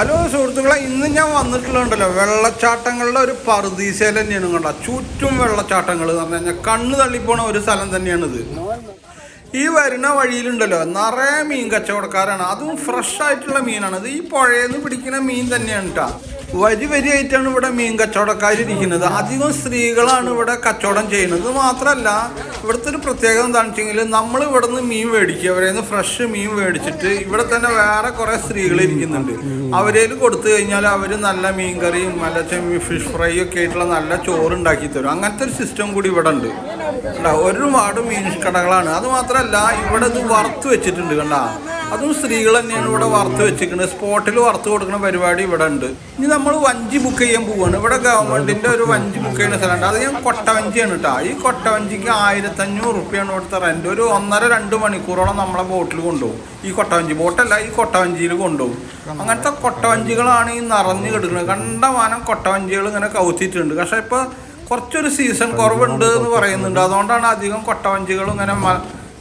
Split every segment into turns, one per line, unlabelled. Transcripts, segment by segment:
Hello സുഹൃത്തുക്കളെ ഇന്ന് ഞാൻ വന്നിട്ടുള്ളതുണ്ടല്ലോ വെള്ളച്ചാട്ടങ്ങളുടെ ഒരു പറുദീസയിൽ തന്നെയാണ് കണ്ട? ചുറ്റും വെള്ളച്ചാട്ടങ്ങൾ എന്ന് പറഞ്ഞു കഴിഞ്ഞാൽ കണ്ണ് തള്ളിപ്പോണ ഒരു സ്ഥലം തന്നെയാണിത്. ഈ വരുന്ന വഴിയിലുണ്ടല്ലോ നിറയെ മീൻ കച്ചവടക്കാരാണ്. അതും ഫ്രഷ് ആയിട്ടുള്ള മീനാണ്. ഇത് ഈ പുഴയിൽ നിന്ന് പിടിക്കുന്ന മീൻ തന്നെയാണ് കേട്ടോ വരി വരിയായിട്ടാണ് ഇവിടെ മീൻ കച്ചവടക്കാരിരിക്കുന്നത്. അധികം സ്ത്രീകളാണ് ഇവിടെ കച്ചവടം ചെയ്യുന്നത്. മാത്രമല്ല ഇവിടുത്തെ ഒരു പ്രത്യേകത എന്താണെന്ന് വെച്ചെങ്കിൽ നമ്മൾ ഇവിടെ നിന്ന് മീൻ മേടിക്കുക. അവരെ നിന്ന് ഫ്രഷ് മീൻ മേടിച്ചിട്ട് ഇവിടെ തന്നെ വേറെ കുറേ സ്ത്രീകൾ ഇരിക്കുന്നുണ്ട്. അവരേൽ കൊടുത്തു കഴിഞ്ഞാൽ അവർ നല്ല മീൻ കറിയും നല്ല ഫിഷ് ഫ്രൈ ഒക്കെ ആയിട്ടുള്ള നല്ല ചോറ് ഉണ്ടാക്കി തരും. അങ്ങനത്തെ ഒരു സിസ്റ്റം കൂടി ഇവിടെ ഉണ്ട്. ഒരുപാട് മീൻ കടകളാണ്. അത് മാത്രമല്ല ഇവിടെ ഇത് വറുത്ത് വെച്ചിട്ടുണ്ട്. കണ്ടാ? അതും സ്ത്രീകൾ തന്നെയാണ് ഇവിടെ വറുത്ത് വെച്ചിരിക്കുന്നത് സ്പോട്ടിൽ വറുത്ത് കൊടുക്കുന്ന പരിപാടി ഇവിടെ ഉണ്ട്. ഇനി നമ്മൾ വഞ്ചി ബുക്ക് ചെയ്യാൻ പോവാണ്. ഇവിടെ ഗവൺമെന്റിന്റെ ഒരു വഞ്ചി ബുക്ക് ചെയ്യുന്ന സ്ഥലമുണ്ട്. അത് ഞാൻ കൊട്ടവഞ്ചിയാണ് കേട്ടോ. ഈ കൊട്ടവഞ്ചിക്ക് ആയിരത്തഞ്ഞൂറ് റുപ്യാണ് ഇവിടുത്തെ റെന്റ് ഒരു ഒന്നര രണ്ട് മണിക്കൂറോളം നമ്മളെ ബോട്ടിൽ കൊണ്ടുപോകും. ഈ കൊട്ടവഞ്ചി ബോട്ടല്ല ഈ കൊട്ടവഞ്ചിയിൽ കൊണ്ടുപോകും. അങ്ങനത്തെ കൊട്ടവഞ്ചികളാണ് ഈ നിറഞ്ഞു കിടക്കുന്നത്. കണ്ടമാനം കൊട്ടവഞ്ചികൾ ഇങ്ങനെ കൗത്തിയിട്ടുണ്ട്. പക്ഷെ ഇപ്പൊ കുറച്ചൊരു സീസൺ കുറവുണ്ട് എന്ന് പറയുന്നുണ്ട്. അതുകൊണ്ടാണ് അധികം കൊട്ടവഞ്ചികളും ഇങ്ങനെ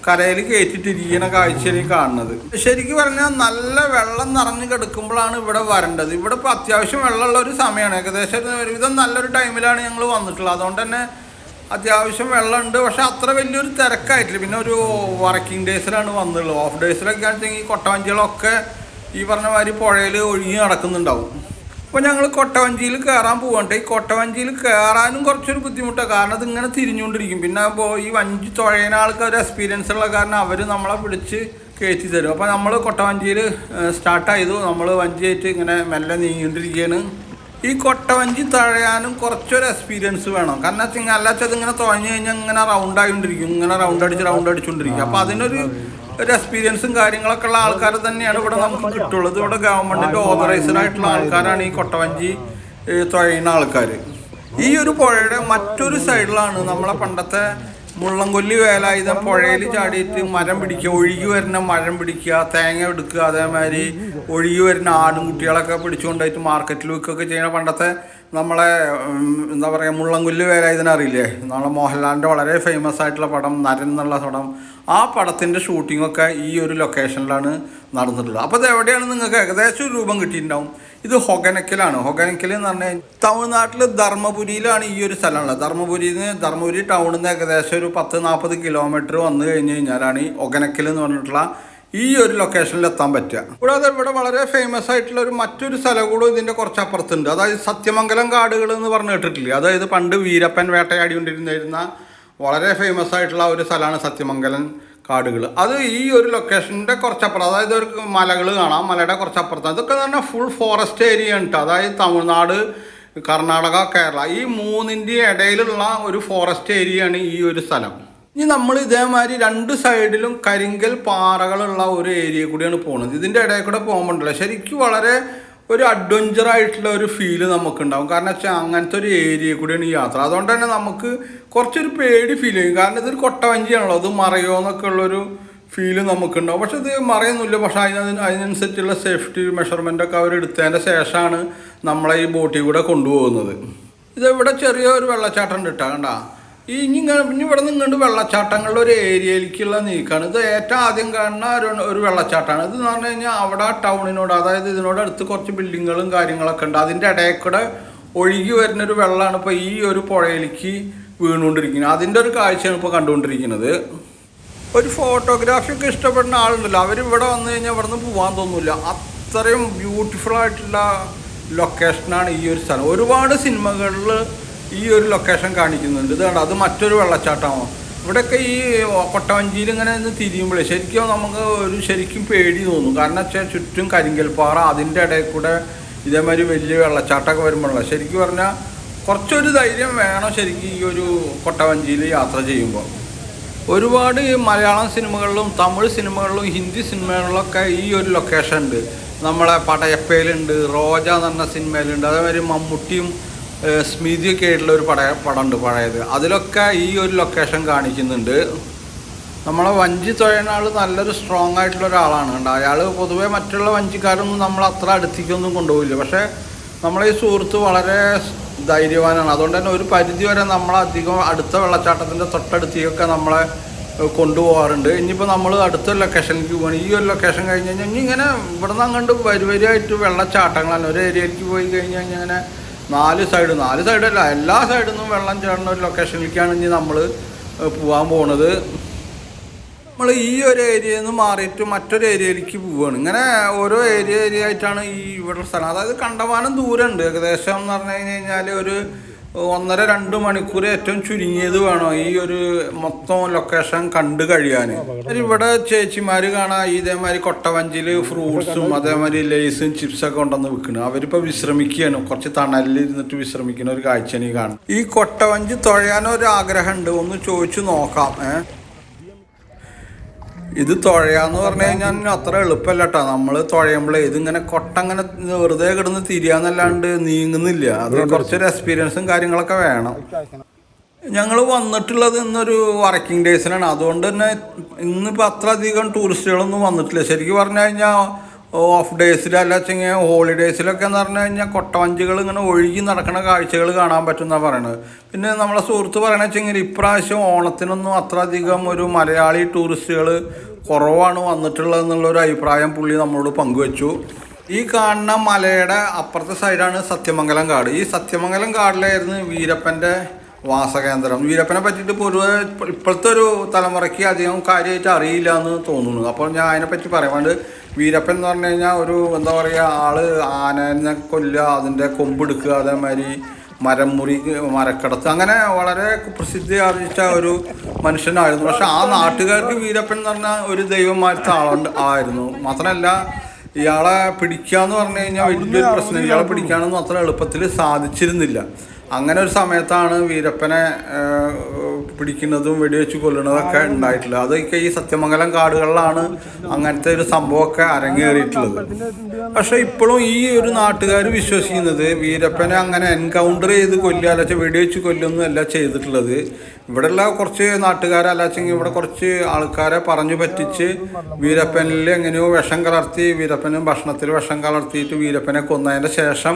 കരയിൽ കയറ്റിട്ടിരിക്കുന്ന കാഴ്ചയിൽ കാണുന്നത്. ശരിക്കും പറഞ്ഞാൽ നല്ല വെള്ളം നിറഞ്ഞു കിടക്കുമ്പോഴാണ് ഇവിടെ വരേണ്ടത്. ഇവിടെ ഇപ്പോൾ അത്യാവശ്യം വെള്ളമുള്ള ഒരു സമയമാണ് ഏകദേശം ഒരുവിധം നല്ലൊരു ടൈമിലാണ് ഞങ്ങൾ വന്നിട്ടുള്ളത്. അതുകൊണ്ട് തന്നെ അത്യാവശ്യം വെള്ളമുണ്ട്. പക്ഷെ അത്ര വലിയൊരു തിരക്കായിട്ടില്ല. പിന്നെ ഒരു വർക്കിംഗ് ഡേയ്സിലാണ് വന്നുള്ളൂ ഓഫ് ഡേയ്സിലൊക്കെ ഈ കൊട്ടവഞ്ചികളൊക്കെ ഈ പറഞ്ഞ മാതിരി പുഴയിൽ ഒഴുകി നടക്കുന്നുണ്ടാവും. അപ്പോൾ ഞങ്ങൾ കൊട്ടവഞ്ചിയിൽ കയറാൻ പോകണ്ട ഈ കൊട്ടവഞ്ചിയിൽ കയറാനും കുറച്ചൊരു ബുദ്ധിമുട്ടാണ് കാരണം അത് ഇങ്ങനെ തിരിഞ്ഞുകൊണ്ടിരിക്കും. പിന്നെ ഇപ്പോൾ ഈ വഞ്ചി തുഴയുന്ന ആൾക്ക് ഒരു എക്സ്പീരിയൻസ് ഉള്ള കാരണം അവർ നമ്മളെ പിടിച്ച് കയറ്റി തരും. അപ്പോൾ നമ്മൾ കൊട്ടവഞ്ചിയിൽ സ്റ്റാർട്ട് ചെയ്തു നമ്മൾ വഞ്ചിയായിട്ട് ഇങ്ങനെ മെല്ലെ നീങ്ങിക്കൊണ്ടിരിക്കുകയാണ് ഈ കൊട്ടവഞ്ചി തഴയാനും കുറച്ചൊരു എക്സ്പീരിയൻസ് വേണം. കാരണം വെച്ചാൽ അല്ലാച്ചത് ഇങ്ങനെ തുഴഞ്ഞു കഴിഞ്ഞാൽ ഇങ്ങനെ റൗണ്ട് ആയിക്കൊണ്ടിരിക്കും. ഇങ്ങനെ റൗണ്ട് അടിച്ച് റൗണ്ട് അടിച്ചുകൊണ്ടിരിക്കും അപ്പോൾ അതിനൊരു ഒരു എക്സ്പീരിയൻസും കാര്യങ്ങളൊക്കെ ഉള്ള ആൾക്കാർ തന്നെയാണ് ഇവിടെ നമുക്ക് കിട്ടുള്ളത്. ഇവിടെ ഗവൺമെന്റിന്റെ ഓതറൈസ്ഡ് ആയിട്ടുള്ള ആൾക്കാരാണ് ഈ കൊട്ടവഞ്ചി തുഴയുന്ന ആൾക്കാർ ഈ ഒരു പുഴയുടെ മറ്റൊരു സൈഡിലാണ് നമ്മളെ പണ്ടത്തെ മുള്ളംകൊല്ലി വേലായുധം പുഴയിൽ ചാടിയിട്ട് മരം പിടിക്കുക ഒഴുകി വരുന്ന മരം പിടിക്കുക തേങ്ങ എടുക്കുക അതേമാതിരി ഒഴുകി വരുന്ന ആടും കുട്ടികളൊക്കെ പിടിച്ചുകൊണ്ടായിട്ട് മാർക്കറ്റിൽ വിൽക്കുകയൊക്കെ ചെയ്യുന്ന പണ്ടത്തെ നമ്മളെ എന്താ പറയുക മുള്ളംകുല്ല് വേല ഇതിനറിയില്ലേ നമ്മളെ മോഹൻലാലിന്റെ വളരെ ഫേമസ് ആയിട്ടുള്ള പടം നരൻ എന്നുള്ള പടം. ആ പടത്തിന്റെ ഷൂട്ടിങ്ങൊക്കെ ഈ ഒരു ലൊക്കേഷനിലാണ് നടന്നിട്ടുള്ളത്. അപ്പോൾ ഇത് എവിടെയാണ് നിങ്ങൾക്ക് ഏകദേശം രൂപം കിട്ടിയിട്ടുണ്ടാവും? ഇത് ഹൊഗനക്കലാണ്. ഹൊഗനക്കൽ എന്ന് പറഞ്ഞാൽ തമിഴ്നാട്ടിൽ ധർമ്മപുരിയിലാണ് ഈ ഒരു സ്ഥലമുള്ളത്. ധർമ്മപുരിയിൽ നിന്ന് ധർമ്മപുരി ടൗണിൽ നിന്ന് ഏകദേശം ഒരു പത്ത് നാൽപ്പത് കിലോമീറ്റർ വന്നു കഴിഞ്ഞ് കഴിഞ്ഞാലാണ് ഈ ഒഗനക്കൽ എന്ന് പറഞ്ഞിട്ടുള്ള ഈ ഒരു ലൊക്കേഷനിൽ എത്താൻ പറ്റുക. കൂടാതെ ഇവിടെ വളരെ ഫേമസ് ആയിട്ടുള്ള ഒരു മറ്റൊരു സ്ഥലം കൂടെ ഇതിന്റെ കുറച്ച് അപ്പുറത്തുണ്ട് അതായത് സത്യമംഗലം കാടുകൾ എന്ന് പറഞ്ഞു കേട്ടിട്ടില്ലേ? അതായത് പണ്ട് വീരപ്പൻ വേട്ടയാടിക്കൊണ്ടിരുന്നിരുന്ന വളരെ ഫേമസ് ആയിട്ടുള്ള ഒരു സ്ഥലമാണ് സത്യമംഗലം കാടുകൾ. അത് ഈ ഒരു ലൊക്കേഷന്റെ കുറച്ചപ്പുറം അതായത് ഒരു മലകൾ കാണാം മലയുടെ കുറച്ചപ്പുറത്ത്. അതൊക്കെ പറഞ്ഞാൽ ഫുൾ ഫോറസ്റ്റ് ഏരിയ ഉണ്ട് അതായത് തമിഴ്നാട് കർണാടക കേരള. ഈ മൂന്നിന്റെ ഇടയിലുള്ള ഒരു ഫോറസ്റ്റ് ഏരിയയാണ് ഈ ഒരു സ്ഥലം. ഇനി നമ്മൾ ഇതേമാതിരി രണ്ട് സൈഡിലും കരിങ്കൽ പാറകളുള്ള ഒരു ഏരിയ കൂടിയാണ് പോകുന്നത് ഇതിന്റെ ഇടയിൽ കൂടെ പോകുമ്പോണ്ടല്ലോ ശരിക്കും വളരെ ഒരു അഡ്വഞ്ചർ ആയിട്ടുള്ള ഒരു ഫീൽ നമുക്കുണ്ടാവും. കാരണം വെച്ചാൽ അങ്ങനത്തെ ഒരു ഏരിയ കൂടിയാണ് ഈ യാത്ര. അതുകൊണ്ട് തന്നെ നമുക്ക് കുറച്ചൊരു പേടി ഫീൽ ചെയ്യും. കാരണം ഇതൊരു കൊട്ടവഞ്ചിയാണല്ലോ അത് മറയോ എന്നൊക്കെ ഉള്ളൊരു ഫീൽ നമുക്കുണ്ടാവും. പക്ഷെ ഇത് മറയൊന്നുമില്ല. പക്ഷെ അതിന് അതിനനുസരിച്ചുള്ള സേഫ്റ്റി മെഷർമെന്റ് ഒക്കെ അവർ എടുത്തതിന്റെ ശേഷമാണ് നമ്മളെ ഈ ബോട്ടിൽ കൂടെ കൊണ്ടുപോകുന്നത്. ഇത് ഇവിടെ ചെറിയ ഒരു വെള്ളച്ചാട്ടം ഉണ്ട് കേട്ടോ കണ്ടാ? ഇനി ഇനി ഇവിടെ നിന്ന് ഇങ്ങോട്ട് വെള്ളച്ചാട്ടങ്ങളുടെ ഒരു ഏരിയയിലേക്കുള്ള നീക്കാണ്. ഇത് ഏറ്റവും ആദ്യം കാണുന്ന ഒരു ഒരു വെള്ളച്ചാട്ടമാണ്. ഇത് എന്ന് പറഞ്ഞു കഴിഞ്ഞാൽ അവിടെ ടൗണിനോട് അതായത് ഇതിനോട് അടുത്ത് കുറച്ച് ബിൽഡിങ്ങുകളും കാര്യങ്ങളൊക്കെ ഉണ്ട്. അതിന്റെ ഇടയിൽ കൂടെ ഒഴുകി വരുന്നൊരു വെള്ളമാണ് ഇപ്പോൾ ഈ ഒരു പുഴയിലേക്ക് വീണുകൊണ്ടിരിക്കുന്നത്. അതിന്റെ ഒരു കാഴ്ചയാണ് ഇപ്പോൾ കണ്ടുകൊണ്ടിരിക്കുന്നത്. ഒരു ഫോട്ടോഗ്രാഫി ഒക്കെ ഇഷ്ടപ്പെടുന്ന ആളുണ്ടല്ലോ. അവർ ഇവിടെ വന്നു കഴിഞ്ഞാൽ ഇവിടെ നിന്ന് പോകാൻ തോന്നില്ല അത്രയും ബ്യൂട്ടിഫുൾ ആയിട്ടുള്ള ലൊക്കേഷനാണ് ഈ ഒരു സ്ഥലം. ഒരുപാട് സിനിമകളിൽ ഈ ഒരു ലൊക്കേഷൻ കാണിക്കുന്നുണ്ട്. ഇത് കണ്ടോ? അത് മറ്റൊരു വെള്ളച്ചാട്ടമാണ്? ഇവിടെയൊക്കെ ഈ കൊട്ടവഞ്ചിയിൽ ഇങ്ങനെ നിന്ന് തിരിയുമ്പോഴേ ശരിക്കും നമുക്ക് ഒരു ശരിക്കും പേടി തോന്നും. കാരണം വെച്ചാൽ ചുറ്റും കരിങ്കൽ പാറ അതിന്റെ ഇടയിൽ കൂടെ ഇതേമാതിരി വലിയ വെള്ളച്ചാട്ടമൊക്കെ വരുമ്പോഴല്ല? ശരിക്കും പറഞ്ഞാൽ കുറച്ചൊരു ധൈര്യം വേണം ശരിക്കും ഈ ഒരു കൊട്ടവഞ്ചിയിൽ യാത്ര ചെയ്യുമ്പോൾ. ഒരുപാട് മലയാളം സിനിമകളിലും തമിഴ് സിനിമകളിലും ഹിന്ദി സിനിമകളിലൊക്കെ ഈ ഒരു ലൊക്കേഷൻ ഉണ്ട്. നമ്മളെ പടയപ്പയിലുണ്ട് റോജ എന്ന് പറഞ്ഞ സിനിമയിലുണ്ട്. അതേമാതിരി മമ്മൂട്ടിയും സ്മിതിയൊക്കെ ആയിട്ടുള്ള ഒരു പട പടമുണ്ട് പഴയത്. അതിലൊക്കെ ഈ ഒരു ലൊക്കേഷൻ കാണിക്കുന്നുണ്ട്. നമ്മളെ വഞ്ചി തുഴയുന്ന ആൾ നല്ലൊരു സ്ട്രോങ് ആയിട്ടുള്ള ഒരാളാണ് കണ്ടോ? അയാൾ പൊതുവെ മറ്റുള്ള വഞ്ചിക്കാരൊന്നും നമ്മൾ അത്ര അടുത്തേക്കൊന്നും കൊണ്ടുപോകില്ല. പക്ഷേ നമ്മളെ ഈ സുഹൃത്ത് വളരെ ധൈര്യവാനാണ്. അതുകൊണ്ട് തന്നെ ഒരു പരിധി വരെ നമ്മളധികം അടുത്ത വെള്ളച്ചാട്ടത്തിന്റെ തൊട്ടടുത്തേക്കൊക്കെ നമ്മളെ കൊണ്ടുപോകാറുണ്ട്. ഇനിയിപ്പോൾ നമ്മൾ അടുത്ത ലൊക്കേഷനിലേക്ക് പോകണം ഈ ഒരു ലൊക്കേഷൻ കഴിഞ്ഞ് കഴിഞ്ഞാൽ ഇനി ഇങ്ങനെ ഇവിടെ നിന്ന് അങ്ങോട്ട് വരി വരിയായിട്ട് വെള്ളച്ചാട്ടങ്ങളാണ്. ഒരു ഏരിയയിലേക്ക് പോയി കഴിഞ്ഞ് കഴിഞ്ഞാൽ ഇങ്ങനെ നാല് സൈഡ് നാല് സൈഡല്ല എല്ലാ സൈഡിൽ നിന്നും വെള്ളം ചേർന്ന ഒരു ലൊക്കേഷനിലേക്കാണ് ഇനി നമ്മൾ പോകാൻ പോണത്. നമ്മൾ ഈ ഒരു ഏരിയയിൽ നിന്ന് മാറിയിട്ട് മറ്റൊരു ഏരിയയിലേക്ക് പോവുകയാണ് ഇങ്ങനെ ഓരോ ഏരിയ ഏരിയ ആയിട്ടാണ് ഈ ഇവിടെ സ്ഥലം. അതായത് കണ്ടമാനം ദൂരമുണ്ട്. ഏകദേശം എന്ന് പറഞ്ഞു കഴിഞ്ഞ് കഴിഞ്ഞാൽ ഒരു ഒന്നര രണ്ട് മണിക്കൂർ ഏറ്റവും ചുരുങ്ങിയത് വേണം? ഈ ഒരു മൊത്തം ലൊക്കേഷൻ കണ്ടു കഴിയാൻ ഇവിടെ ചേച്ചിമാര് കാണാ ഇതേമാതിരി കൊട്ടവഞ്ചിൽ ഫ്രൂട്ട്സും അതേമാതിരി ലേസും ചിപ്സൊക്കെ കൊണ്ടുവന്ന് വിൽക്കുന്നത് അവരിപ്പോൾ വിശ്രമിക്കുകയാണ് കുറച്ച് തണലിൽ ഇരുന്നിട്ട് വിശ്രമിക്കുന്ന ഒരു കാഴ്ചയാണ് ഈ കാണുന്നത്. ഈ കൊട്ടവഞ്ചി ആഗ്രഹമുണ്ട് ഒന്ന് ചോദിച്ചു നോക്കാം ഏഹ് ഇത് തുഴയാന്ന് പറഞ്ഞു കഴിഞ്ഞാൽ അത്ര എളുപ്പമല്ല കേട്ടോ നമ്മൾ തുഴയുമ്പോഴേ ഇതിങ്ങനെ കൊട്ടങ്ങനെ വെറുതെ കിടന്ന് തിരിയാന്നല്ലാണ്ട് നീങ്ങുന്നില്ല. അത് കുറച്ചൊരു എക്സ്പീരിയൻസും കാര്യങ്ങളൊക്കെ വേണം. ഞങ്ങൾ വന്നിട്ടുള്ളത് ഇന്നൊരു വർക്കിംഗ് ഡേയ്സിനാണ് അതുകൊണ്ട് തന്നെ ഇന്നിപ്പോൾ അത്ര അധികം ടൂറിസ്റ്റുകളൊന്നും വന്നിട്ടില്ല. ശരിക്കും പറഞ്ഞു കഴിഞ്ഞാൽ ഓഫ് ഡേയ്സിൽ അല്ല വെച്ചെങ്കിൽ ഹോളിഡേയ്സിലൊക്കെ എന്ന് പറഞ്ഞു കഴിഞ്ഞാൽ കൊട്ടവഞ്ചികൾ ഇങ്ങനെ ഒഴുകി നടക്കുന്ന കാഴ്ചകൾ കാണാൻ പറ്റും എന്നാണ് പറയണത്. പിന്നെ നമ്മളെ സുഹൃത്ത് പറയണ വെച്ചെങ്കിൽ ഇപ്രാവശ്യം ഓണത്തിനൊന്നും അത്രയധികം ഒരു മലയാളി ടൂറിസ്റ്റുകൾ കുറവാണ് വന്നിട്ടുള്ളത് എന്നുള്ളൊരു അഭിപ്രായം പുള്ളി നമ്മളോട് പങ്കുവച്ചു. ഈ കാണുന്ന മലയുടെ അപ്പുറത്തെ സൈഡാണ് സത്യമംഗലം കാട്. ഈ സത്യമംഗലം കാടിലായിരുന്നു വീരപ്പന്റെ വാസകേന്ദ്രം. വീരപ്പനെ പറ്റിയിട്ട് പൊതുവെ ഇപ്പ- ഇപ്പോഴത്തെ ഒരു തലമുറയ്ക്ക് അധികം കാര്യമായിട്ട് അറിയില്ല എന്ന് തോന്നുന്നു. അപ്പോൾ ഞാൻ അതിനെപ്പറ്റി പറയാം പണ്ട് വീരപ്പൻ എന്ന് പറഞ്ഞു കഴിഞ്ഞാൽ ഒരു എന്താ പറയുക ആൾ ആനനെ കൊല്ലുക അതിന്റെ കൊമ്പെടുക്കുക അതേമാതിരി മരം മുറി മരക്കടത്ത് അങ്ങനെ വളരെ പ്രസിദ്ധി ആർജിച്ച ഒരു മനുഷ്യനായിരുന്നു. പക്ഷെ ആ നാട്ടുകാർക്ക് വീരപ്പൻ എന്ന് പറഞ്ഞാൽ ഒരു ദൈവമായിട്ട് ആളുണ്ട് ആയിരുന്നു. മാത്രമല്ല ഇയാളെ പിടിക്കുക എന്ന് പറഞ്ഞു കഴിഞ്ഞാൽ വലിയൊരു പ്രശ്നം. ഇയാളെ പിടിക്കാനൊന്നും അത്ര എളുപ്പത്തിൽ സാധിച്ചിരുന്നില്ല. അങ്ങനെ ഒരു സമയത്താണ് വീരപ്പനെ പിടിക്കുന്നതും വെടിവെച്ച് കൊല്ലുന്നതൊക്കെ ഉണ്ടായിട്ടുള്ളത് അതൊക്കെ ഈ സത്യമംഗലം കാടുകളിലാണ് അങ്ങനത്തെ ഒരു സംഭവമൊക്കെ അരങ്ങേറിയിട്ടുള്ളത്. പക്ഷെ ഇപ്പോഴും ഈ ഒരു നാട്ടുകാർ വിശ്വസിക്കുന്നത് വീരപ്പനെ അങ്ങനെ എൻകൗണ്ടർ ചെയ്ത് കൊല്ലുക അല്ലെങ്കിൽ വെടിവെച്ച് കൊല്ലുന്നതല്ല ചെയ്തിട്ടുള്ളത്. ഇവിടെയുള്ള കുറച്ച് നാട്ടുകാരെ അല്ലാച്ചെങ്കിൽ ഇവിടെ കുറച്ച് ആൾക്കാരെ പറഞ്ഞു പറ്റിച്ച് വീരപ്പനിൽ എങ്ങനെയോ വിഷം കലർത്തി വീരപ്പന് ഭക്ഷണത്തിൽ വിഷം കലർത്തിയിട്ട് വീരപ്പനെ കൊന്നതിന്റെ ശേഷം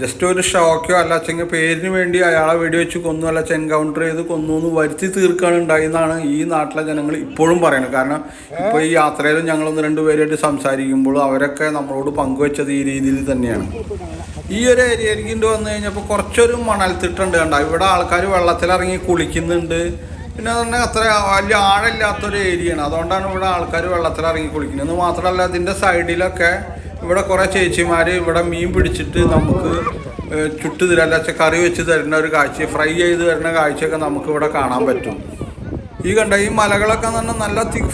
ജസ്റ്റ് ഒരു ഷോക്കോ അല്ലാച്ചെങ്കിൽ പേരിന് വേണ്ടി അയാളെ വെടിവെച്ച് കൊന്നു അല്ല എൻകൗണ്ടർ ചെയ്ത് കൊന്നു എന്ന് വരുത്തി തീർക്കാണ് ഉണ്ടായെന്നാണ് ഈ നാട്ടിലെ ജനങ്ങൾ ഇപ്പോഴും പറയുന്നത്. കാരണം ഇപ്പോൾ ഈ യാത്രയിലും ഞങ്ങളൊന്ന് രണ്ടുപേരായിട്ട് സംസാരിക്കുമ്പോൾ അവരൊക്കെ നമ്മളോട് പങ്കുവെച്ചത് ഈ രീതിയിൽ തന്നെയാണ്. ഈ ഒരു ഏരിയയിലേക്ക് ഇങ്ങോട്ട് വന്നു കഴിഞ്ഞപ്പോൾ കുറച്ചൊരു മണൽത്തിട്ടുണ്ട് കണ്ട? ഇവിടെ ആൾക്കാർ വെള്ളത്തിലിറങ്ങി കുളിക്കുന്നുണ്ട്. പിന്നെ പറഞ്ഞാൽ അത്ര വലിയ ആഴമില്ലാത്തൊരു ഏരിയയാണ് അതുകൊണ്ടാണ് ഇവിടെ ആൾക്കാർ വെള്ളത്തിലിറങ്ങി കുളിക്കുന്നത്. എന്ന് മാത്രമല്ല ഇതിന്റെ സൈഡിലൊക്കെ ഇവിടെ കുറേ ചേച്ചിമാർ ഇവിടെ മീൻ പിടിച്ചിട്ട് നമുക്ക് ചുട്ട് തരാം അല്ല കറി വെച്ച് തരുന്ന ഒരു കാഴ്ച ഫ്രൈ ചെയ്ത് തരുന്ന കാഴ്ചയൊക്കെ നമുക്കിവിടെ കാണാൻ പറ്റും. ഈ കണ്ട ഈ മലകളൊക്കെ തന്നെ നല്ല തിക്ക്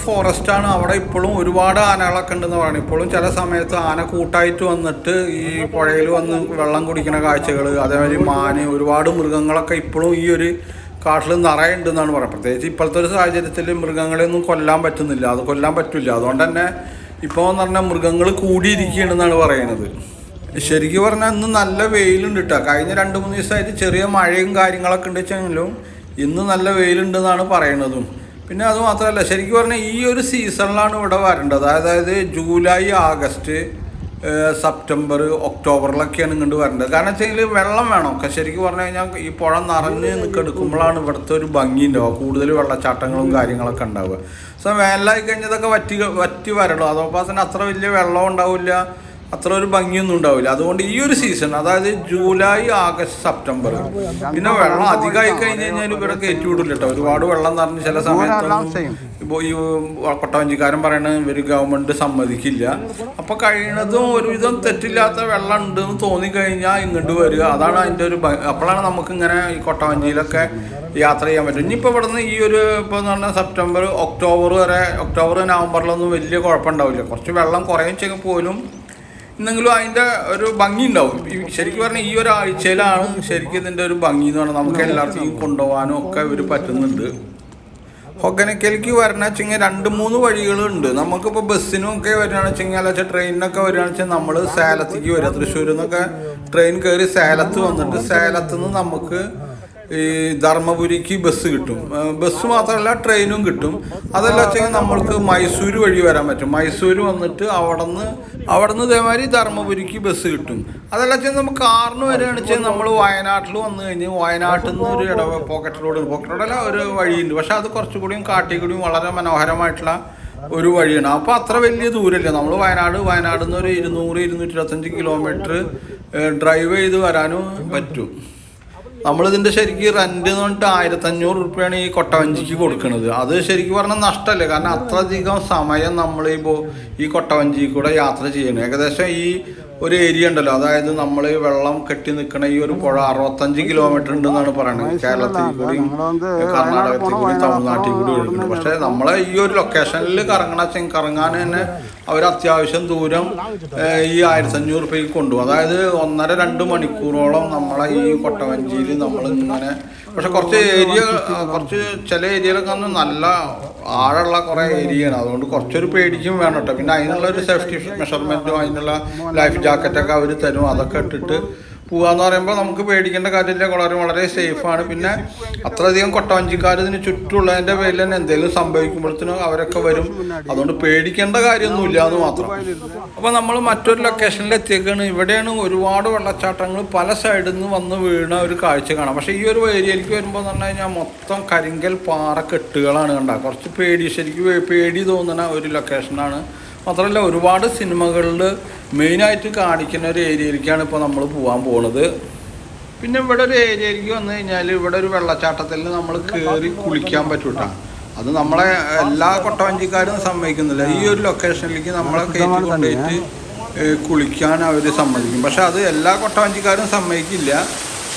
ആണ്. അവിടെ ഇപ്പോഴും ഒരുപാട് ആനകളൊക്കെ ഉണ്ടെന്ന് പറയുന്നത് ഇപ്പോഴും ചില സമയത്ത് ആന കൂട്ടായിട്ട് വന്നിട്ട് ഈ പുഴയിൽ വന്ന് വെള്ളം കുടിക്കുന്ന കാഴ്ചകൾ അതേമാതിരി മാന് ഒരുപാട് മൃഗങ്ങളൊക്കെ ഇപ്പോഴും ഈ ഒരു കാട്ടിൽ നിറയുണ്ടെന്നാണ് പറയുന്നത് പ്രത്യേകിച്ച് ഇപ്പോഴത്തെ ഒരു സാഹചര്യത്തിൽ മൃഗങ്ങളെയൊന്നും കൊല്ലാൻ പറ്റുന്നില്ല. അത് കൊല്ലാൻ പറ്റില്ല. അതുകൊണ്ട് തന്നെ ഇപ്പോൾ എന്ന് പറഞ്ഞാൽ മൃഗങ്ങൾ കൂടിയിരിക്കുകയാണെന്നാണ് പറയുന്നത്. ശരിക്കും പറഞ്ഞാൽ ഇന്ന് നല്ല വെയിലുണ്ട് കേട്ടോ കഴിഞ്ഞ രണ്ട് മൂന്ന് ദിവസമായിട്ട് ചെറിയ മഴയും കാര്യങ്ങളൊക്കെ ഉണ്ട് വെച്ചെങ്കിലും ഇന്ന് നല്ല വെയിലുണ്ടെന്നാണ് പറയണതും പിന്നെ അത് മാത്രമല്ല ശരിക്കും പറഞ്ഞാൽ ഈ ഒരു സീസണിലാണ് ഇവിടെ വരേണ്ടത്. അതായത് ജൂലൈ ആഗസ്റ്റ് സെപ്റ്റംബർ ഒക്ടോബറിലൊക്കെയാണ് ഇങ്ങോട്ട് വരേണ്ടത്. കാരണം വെച്ചെങ്കിൽ വെള്ളം വേണം. ശരിക്കും പറഞ്ഞു കഴിഞ്ഞാൽ ഈ പുഴ നിറഞ്ഞ് നിൽക്കെടുക്കുമ്പോഴാണ് ഇവിടുത്തെ ഒരു ഭംഗി ഉണ്ടാവുക കൂടുതൽ വെള്ളച്ചാട്ടങ്ങളും കാര്യങ്ങളൊക്കെ ഉണ്ടാവുക. സോ വേനലായി കഴിഞ്ഞതൊക്കെ വറ്റി വറ്റി വരണം. അതോടൊപ്പം തന്നെ അത്ര വലിയ വെള്ളം ഉണ്ടാവില്ല. അത്ര ഒരു ഭംഗിയൊന്നും ഉണ്ടാവില്ല. അതുകൊണ്ട് ഈ ഒരു സീസൺ അതായത് ജൂലൈ ആഗസ്റ്റ് സെപ്റ്റംബർ പിന്നെ വെള്ളം അധികമായി കഴിഞ്ഞ് കഴിഞ്ഞാൽ ഇവിടെ കയറ്റി വിടില്ല കേട്ടോ. ഒരുപാട് വെള്ളം നിറഞ്ഞ് ചില സമയത്ത് ഇപ്പോൾ ഈ കൊട്ടവഞ്ചിക്കാരൻ പറയണത് ഇവർ ഗവൺമെന്റ് സമ്മതിക്കില്ല. അപ്പോൾ കഴിയണതും ഒരുവിധം തെറ്റില്ലാത്ത വെള്ളം ഉണ്ടെന്ന് തോന്നിക്കഴിഞ്ഞാൽ ഇങ്ങോട്ട് വരിക. അതാണ് അതിന്റെ ഒരു അപ്പോഴാണ് നമുക്ക് ഇങ്ങനെ ഈ കൊട്ടവഞ്ചിയിലൊക്കെ യാത്ര ചെയ്യാൻ പറ്റും. ഇനിയിപ്പോൾ ഇവിടുന്ന് ഈ ഒരു ഇപ്പോൾ എന്ന് പറഞ്ഞാൽ സെപ്റ്റംബർ ഒക്ടോബർ വരെ ഒക്ടോബർ നവംബറിലൊന്നും വലിയ കുഴപ്പമുണ്ടാവില്ല. കുറച്ച് വെള്ളം കുറയും പോലും എന്നെങ്കിലും അതിന്റെ ഒരു ഭംഗി ഉണ്ടാവും. ശരിക്കും പറഞ്ഞാൽ ഈ ഒരാഴ്ചയിലാണ് ശരിക്കും ഇതിന്റെ ഒരു ഭംഗി എന്ന് പറഞ്ഞാൽ നമുക്ക് എല്ലാവർക്കും കൊണ്ടുപോകാനും ഒക്കെ ഇവർ പറ്റുന്നുണ്ട്. ഹൊഗനക്കലേക്ക് വരണ വെച്ചെങ്കിൽ രണ്ട് മൂന്ന് വഴികളുണ്ട് നമുക്കിപ്പോൾ ബസ്സിനും ഒക്കെ വരികയാണെന്ന് വെച്ചെങ്കിൽ അല്ല വെച്ചാൽ ട്രെയിനിനൊക്കെ വരികയാണെന്ന് വെച്ചാൽ നമ്മൾ സേലത്തേക്ക് വരിക. തൃശ്ശൂരിൽ നിന്നൊക്കെ ട്രെയിൻ കയറി സേലത്ത് വന്നിട്ട് സേലത്ത് നിന്ന് നമുക്ക് ഈ ധർമ്മപുരിക്ക് ബസ് കിട്ടും. ബസ് മാത്രമല്ല ട്രെയിനും കിട്ടും. അതല്ല വെച്ചാൽ നമ്മൾക്ക് മൈസൂർ വഴി വരാൻ പറ്റും. മൈസൂർ വന്നിട്ട് അവിടെ നിന്ന് അവിടെ നിന്ന് ഇതേമാതിരി ധർമ്മപുരിക്ക് ബസ് കിട്ടും. അതല്ല വെച്ചാൽ നമുക്ക് കാറിന് വരികയാണ് വെച്ചാൽ നമ്മൾ വയനാട്ടിൽ വന്നു കഴിഞ്ഞ് വയനാട്ടിൽ നിന്ന് ഒരു ഇട പോക്കറ്റ് റോഡ് പോക്കറ്റ് റോഡല്ല ഒരു വഴിയുണ്ട്. പക്ഷേ അത് കുറച്ചുകൂടിയും കാട്ടി കൂടിയും വളരെ മനോഹരമായിട്ടുള്ള ഒരു വഴിയാണ്. അപ്പോൾ അത്ര വലിയ ദൂരമില്ല. നമ്മൾ വയനാട് വയനാട് നിന്ന് ഒരു ഇരുന്നൂറ് ഇരുന്നൂറ്റി ഇരുപത്തഞ്ച് കിലോമീറ്റർ ഡ്രൈവ് ചെയ്ത് വരാനും പറ്റും. നമ്മളിതിന്റെ ശരിക്കും റെന്റ് എന്ന് പറഞ്ഞിട്ട് ആയിരത്തഞ്ഞൂറ് റുപ്യാണ് ഈ കൊട്ടവഞ്ചിക്ക് കൊടുക്കുന്നത് അത് ശരിക്കും പറഞ്ഞാൽ നഷ്ടമല്ലേ കാരണം അത്രയധികം സമയം നമ്മൾ ഈ ഈ കൊട്ടവഞ്ചി കൂടെ യാത്ര ചെയ്യണം. ഏകദേശം ഈ ഒരു ഏരിയ ഉണ്ടല്ലോ. അതായത് നമ്മൾ വെള്ളം കെട്ടി നിൽക്കണ ഈ ഒരു പുഴ അറുപത്തഞ്ച് കിലോമീറ്റർ ഉണ്ടെന്നാണ് പറയുന്നത് കേരളത്തിൽ കൂടിയും കർണാടകത്തിൽ കൂടി തമിഴ്നാട്ടിൽ കൂടി ഒഴുകുന്നുണ്ട്. പക്ഷേ നമ്മളെ ഈ ഒരു ലൊക്കേഷനിൽ കറങ്ങണ കറങ്ങാൻ തന്നെ അവർ അത്യാവശ്യം ദൂരം ഈ ആയിരത്തി അഞ്ഞൂറ് റുപ്യക്ക് കൊണ്ടുപോകും അതായത് ഒന്നര രണ്ട് മണിക്കൂറോളം നമ്മളെ ഈ കൊട്ടവഞ്ചിയിൽ നമ്മൾ ഇങ്ങനെ പക്ഷെ കുറച്ച് ഏരിയ കുറച്ച് ചില ഏരിയയിലൊക്കെ നല്ല ആഴമുള്ള കുറേ ആണ് അതുകൊണ്ട് കുറച്ചൊരു പേടിക്കും വേണം കേട്ടോ. പിന്നെ അതിനുള്ള ഒരു സേഫ്റ്റി മെഷർമെന്റും അതിനുള്ള ലൈഫ് ജാക്കറ്റൊക്കെ അവർ തരും. അതൊക്കെ ഇട്ടിട്ട് പോവാന്ന് പറയുമ്പോൾ നമുക്ക് പേടിക്കേണ്ട കാര്യമില്ല. വളരെ വളരെ സേഫാണ് പിന്നെ അത്രയധികം കൊട്ടവഞ്ചിക്കാർ ഇതിന് ചുറ്റുമുള്ളതിന്റെ പേരിൽ തന്നെ എന്തെങ്കിലും സംഭവിക്കുമ്പോഴത്തേനും അവരൊക്കെ വരും. അതുകൊണ്ട് പേടിക്കേണ്ട കാര്യമൊന്നുമില്ല എന്ന് മാത്രം. അപ്പോൾ നമ്മൾ മറ്റൊരു ലൊക്കേഷനിൽ എത്തിയേക്കാണ്. ഇവിടെയാണ് ഒരുപാട് വെള്ളച്ചാട്ടങ്ങൾ പല സൈഡിൽ നിന്ന് വന്ന് വീണ ഒരു കാഴ്ച കാണാം. പക്ഷേ ഈ ഒരു ഏരിയയിലേക്ക് വരുമ്പോൾ എന്ന് പറഞ്ഞു കഴിഞ്ഞാൽ മൊത്തം കരിങ്കൽ പാറ കെട്ടുകളാണ് കണ്ട. കുറച്ച് പേടി ശരിക്കും പേടി തോന്നുന്ന ഒരു ലൊക്കേഷനാണ് മാത്രമല്ല ഒരുപാട് സിനിമകളിൽ മെയിനായിട്ട് കാണിക്കുന്ന ഒരു ഏരിയയിലേക്കാണ് ഇപ്പോൾ നമ്മൾ പോകാൻ പോണത്. പിന്നെ ഇവിടെ ഒരു ഏരിയയിലേക്ക് വന്നു കഴിഞ്ഞാൽ ഇവിടെ ഒരു വെള്ളച്ചാട്ടത്തിൽ നമ്മൾ കയറി കുളിക്കാൻ പറ്റൂട്ടാ. അത് നമ്മളെ എല്ലാ കൊട്ടവഞ്ചിക്കാരും സമ്മതിക്കുന്നില്ല. ഈ ഒരു ലൊക്കേഷനിലേക്ക് നമ്മളെ കയറ്റി കൊണ്ടുപോയിട്ട് കുളിക്കാൻ അവർ സമ്മതിക്കും. പക്ഷെ അത് എല്ലാ കൊട്ടവഞ്ചിക്കാരും സമ്മതിക്കില്ല.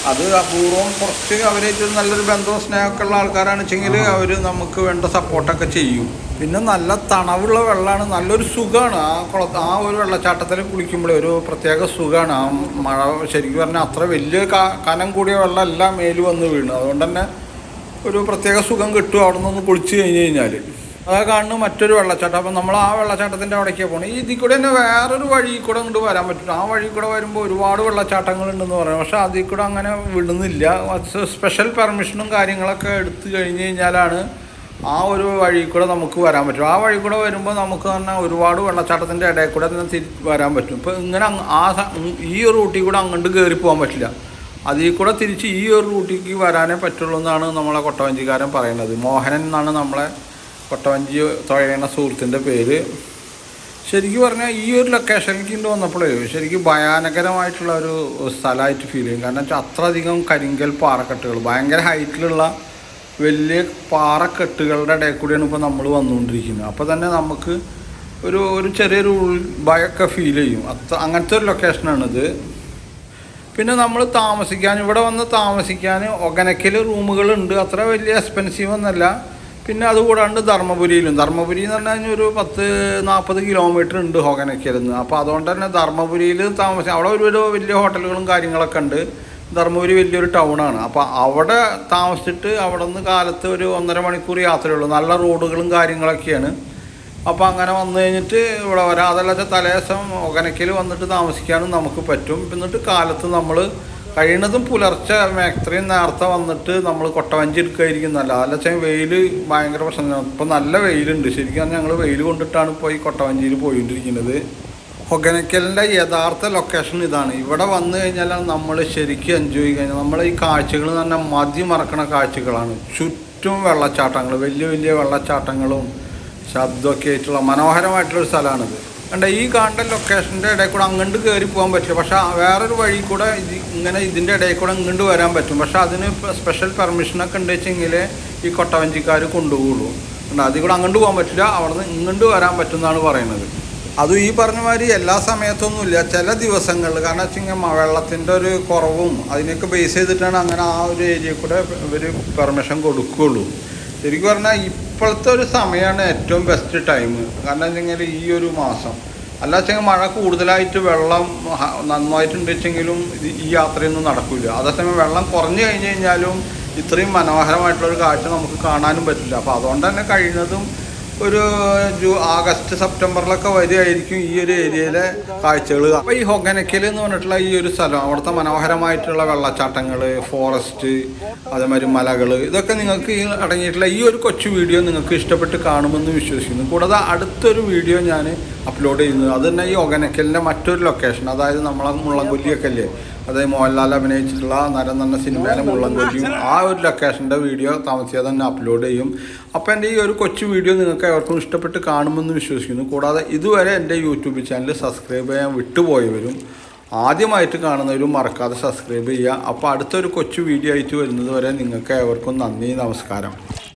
അത് അപൂർവം കുറച്ച് അവരായിട്ട് നല്ലൊരു ബന്ധവും സ്നേഹമൊക്കെ ഉള്ള ആൾക്കാരാണ് വെച്ചെങ്കിൽ അവർ നമുക്ക് വേണ്ട സപ്പോർട്ടൊക്കെ ചെയ്യും. പിന്നെ നല്ല തണവുള്ള വെള്ളമാണ് നല്ലൊരു സുഖമാണ്. ആ കുളത്ത് ആ ഒരു വെള്ളച്ചാട്ടത്തിൽ കുളിക്കുമ്പോൾ ഒരു പ്രത്യേക സുഖമാണ്. ആ മഴ ശരിക്കും പറഞ്ഞാൽ അത്ര വലിയ കനം കൂടിയ വെള്ളമെല്ലാം മേൽ വന്ന് വീണു. അതുകൊണ്ട് തന്നെ ഒരു പ്രത്യേക സുഖം കിട്ടും അവിടെ നിന്ന് കുളിച്ച് കഴിഞ്ഞ് കഴിഞ്ഞാൽ അതാ കാണുന്ന മറ്റൊരു വെള്ളച്ചാട്ടം. അപ്പം നമ്മൾ ആ വെള്ളച്ചാട്ടത്തിന്റെ അവിടേക്കാണ് പോകണം ഇതിൽ കൂടെ തന്നെ വേറൊരു വഴി കൂടെ അങ്ങോട്ട് വരാൻ പറ്റും ആ വഴി കൂടെ വരുമ്പോൾ ഒരുപാട് വെള്ളച്ചാട്ടങ്ങളുണ്ടെന്ന് പറയാം. പക്ഷേ അതിൽ കൂടെ അങ്ങനെ വിടുന്നില്ല. സ്പെഷ്യൽ പെർമിഷനും കാര്യങ്ങളൊക്കെ എടുത്തു കഴിഞ്ഞ് കഴിഞ്ഞാലാണ് ആ ഒരു വഴി കൂടെ നമുക്ക് വരാൻ പറ്റും. ആ വഴി കൂടെ വരുമ്പോൾ നമുക്ക് തന്നെ ഒരുപാട് വെള്ളച്ചാട്ടത്തിന്റെ ഇടയിൽ കൂടെ തന്നെ തിരി വരാൻ പറ്റും. ഇപ്പോൾ ഇങ്ങനെ ആ ഈ ഒരു റൂട്ടിൽ കൂടെ അങ്ങോട്ട് കയറി പോകാൻ പറ്റില്ല. അതിൽ കൂടെ തിരിച്ച് ഈ ഒരു റൂട്ടിലേക്ക് വരാനേ പറ്റുള്ളൂ എന്നാണ് നമ്മളെ കൊട്ടവഞ്ചിക്കാരൻ പറയുന്നത്. മോഹനൻ എന്നാണ് നമ്മളെ കൊട്ടവഞ്ചി തുഴയണ സുഹൃത്തിന്റെ പേര്. ശരിക്കും പറഞ്ഞാൽ ഈ ഒരു ലൊക്കേഷനിലേക്ക് ഇങ്ങോട്ട് വന്നപ്പോഴേ ശരിക്കും ഭയാനകരമായിട്ടുള്ള ഒരു സ്ഥലമായിട്ട് ഫീൽ ചെയ്യും. കാരണം വെച്ചാൽ അത്രയധികം കരിങ്കൽ പാറക്കെട്ടുകൾ ഭയങ്കര ഹൈറ്റിലുള്ള വലിയ പാറക്കെട്ടുകളുടെ ഇടയിൽ കൂടിയാണ് ഇപ്പോൾ നമ്മൾ വന്നുകൊണ്ടിരിക്കുന്നത്. അപ്പോൾ തന്നെ നമുക്ക് ഒരു ഒരു ചെറിയൊരു ഭയമൊക്കെ ഫീൽ ചെയ്യും. അത്ര അങ്ങനത്തെ ഒരു ലൊക്കേഷനാണിത് പിന്നെ നമ്മൾ താമസിക്കാൻ ഇവിടെ വന്ന് താമസിക്കാൻ ഒഗനക്കൽ റൂമുകളുണ്ട്. അത്ര വലിയ എക്സ്പെൻസീവ് ഒന്നല്ല. പിന്നെ അതുകൂടാണ്ട് ധർമ്മപുരിയിലും. ധർമ്മപുരി എന്ന് പറഞ്ഞു കഴിഞ്ഞാൽ ഒരു പത്ത് നാൽപ്പത് കിലോമീറ്റർ ഉണ്ട് ഒഗനക്കലിൽ നിന്ന് അപ്പോൾ അതുകൊണ്ട് തന്നെ ധർമ്മപുരിയിൽ താമസിക്കാം അവിടെ ഒരു വലിയ ഹോട്ടലുകളും കാര്യങ്ങളൊക്കെ ഉണ്ട്. ധർമ്മപുരി വലിയൊരു ടൗണാണ്. അപ്പോൾ അവിടെ താമസിച്ചിട്ട് അവിടെ നിന്ന് കാലത്ത് ഒരു ഒന്നര മണിക്കൂർ യാത്രയുള്ളൂ. നല്ല റോഡുകളും കാര്യങ്ങളൊക്കെയാണ്. അപ്പോൾ അങ്ങനെ വന്നു കഴിഞ്ഞിട്ട് ഇവിടെ വരാം. അതല്ലാതെ തലേദിവസം ഒകനക്കൽ വന്നിട്ട് താമസിക്കാനും നമുക്ക് പറ്റും. എന്നിട്ട് കാലത്ത് നമ്മൾ കഴിയുന്നതും പുലർച്ചെ മാക്സിമം നേരത്തെ വന്നിട്ട് നമ്മൾ കൊട്ടവഞ്ചി എടുക്കുകയായിരിക്കുന്നല്ല നല്ല വെച്ചാൽ വെയിൽ ഭയങ്കര പ്രശ്നമാണ് ഇപ്പം നല്ല വെയിലുണ്ട്. ശരിക്കും ഞങ്ങൾ വെയിൽ കൊണ്ടിട്ടാണ് ഇപ്പോൾ ഈ കൊട്ടവഞ്ചിയിൽ പോയിക്കൊണ്ടിരിക്കുന്നത്. ഹൊഗനക്കലിന്റെ യഥാർത്ഥ ലൊക്കേഷൻ ഇതാണ്. ഇവിടെ വന്നു കഴിഞ്ഞാൽ നമ്മൾ ശരിക്കും എൻജോയ് കഴിഞ്ഞാൽ നമ്മൾ ഈ കാഴ്ചകൾ എന്ന് പറഞ്ഞാൽ മതി മറക്കണ കാഴ്ചകളാണ്. ചുറ്റും വെള്ളച്ചാട്ടങ്ങൾ വലിയ വലിയ വെള്ളച്ചാട്ടങ്ങളും ശബ്ദമൊക്കെ ആയിട്ടുള്ള മനോഹരമായിട്ടുള്ളൊരു സ്ഥലമാണിത്. കണ്ട ഈ കാണ്ട ലൊക്കേഷന്റെ ഇടയിൽ കൂടെ അങ്ങോട്ട് കയറി പോകാൻ പറ്റും. പക്ഷേ വേറൊരു വഴി കൂടെ ഇത് ഇങ്ങനെ ഇതിന്റെ ഇടയിൽ കൂടെ ഇങ്ങോട്ട് വരാൻ പറ്റും. പക്ഷേ അതിന് സ്പെഷ്യൽ പെർമിഷനൊക്കെ ഉണ്ട് വെച്ചെങ്കിൽ ഈ കൊട്ടവഞ്ചിക്കാർ കൊണ്ടുപോകുള്ളൂ. ഉണ്ട് അതിൽ കൂടെ അങ്ങോട്ട് പോകാൻ പറ്റില്ല. അവിടെ നിന്ന് ഇങ്ങോട്ട് വരാൻ പറ്റുമെന്നാണ് പറയുന്നത്. അതും ഈ പറഞ്ഞ മാതിരി എല്ലാ സമയത്തൊന്നുമില്ല. ചില ദിവസങ്ങളിൽ കാരണം വെച്ചാൽ വെള്ളത്തിന്റെ ഒരു കുറവും അതിനൊക്കെ ബേസ് ചെയ്തിട്ടാണ് അങ്ങനെ ആ ഒരു ഏരിയയിൽ കൂടെ ഇവർ പെർമിഷൻ കൊടുക്കുകയുള്ളൂ. ശരിക്കും പറഞ്ഞാൽ ഇപ്പോഴത്തെ ഒരു സമയമാണ് ഏറ്റവും ബെസ്റ്റ് ടൈം കാരണം വെച്ചെങ്കിൽ ഈ ഒരു മാസം. അല്ല മഴ കൂടുതലായിട്ട് വെള്ളം നന്നായിട്ടുണ്ട് വെച്ചെങ്കിലും ഈ യാത്രയൊന്നും നടക്കില്ല അതേസമയം വെള്ളം കുറഞ്ഞു കഴിഞ്ഞ് കഴിഞ്ഞാലും ഇത്രയും മനോഹരമായിട്ടുള്ളൊരു കാഴ്ച നമുക്ക് കാണാനും പറ്റില്ല. അപ്പോൾ അതുകൊണ്ട് തന്നെ കഴിയുന്നതും ഒരു ജൂ ആഗസ്റ്റ് സെപ്റ്റംബറിലൊക്കെ വരികയായിരിക്കും ഈ ഒരു ഏരിയയിലെ കാഴ്ചകൾ അപ്പോൾ ഈ ഹൊഗനക്കൽ എന്ന് പറഞ്ഞിട്ടുള്ള ഈ ഒരു സ്ഥലം അവിടുത്തെ മനോഹരമായിട്ടുള്ള വെള്ളച്ചാട്ടങ്ങൾ ഫോറസ്റ്റ് അതേമാതിരി മലകൾ ഇതൊക്കെ നിങ്ങൾക്ക് ഈ അടങ്ങിയിട്ടുള്ള ഈ ഒരു കൊച്ചു വീഡിയോ നിങ്ങൾക്ക് ഇഷ്ടപ്പെട്ട് കാണുമെന്ന് വിശ്വസിക്കുന്നു. കൂടാതെ അടുത്തൊരു വീഡിയോ ഞാൻ അപ്ലോഡ് ചെയ്യുന്നത് അത് തന്നെ ഈ ഒഗനക്കലിന്റെ മറ്റൊരു ലൊക്കേഷൻ അതായത് നമ്മളെ മുള്ളംകൊല്ലിയൊക്കെ അല്ലേ? അതായത് മോഹൻലാൽ അഭിനയിച്ചിട്ടുള്ള നരൻ എന്ന സിനിമയിലെ മുള്ളംകൊല്ലിയും ആ. ഒരു ലൊക്കേഷന്റെ വീഡിയോ താമസിയാതെ തന്നെ അപ്ലോഡ് ചെയ്യും. അപ്പോൾ എന്റെ ഈ ഒരു കൊച്ചു വീഡിയോ നിങ്ങൾക്ക് എവർക്കും ഇഷ്ടപ്പെട്ട് കാണുമെന്ന് വിശ്വസിക്കുന്നു. കൂടാതെ ഇതുവരെ എന്റെ യൂട്യൂബ് ചാനൽ സബ്സ്ക്രൈബ് ചെയ്യാൻ വിട്ടുപോയവരും ആദ്യമായിട്ട് കാണുന്നവരും മറക്കാതെ സബ്സ്ക്രൈബ് ചെയ്യുക. അപ്പോൾ അടുത്തൊരു കൊച്ചു വീഡിയോ ആയിട്ട് വരുന്നത് വരെ നിങ്ങൾക്ക് ഏവർക്കും നന്ദി നമസ്കാരം.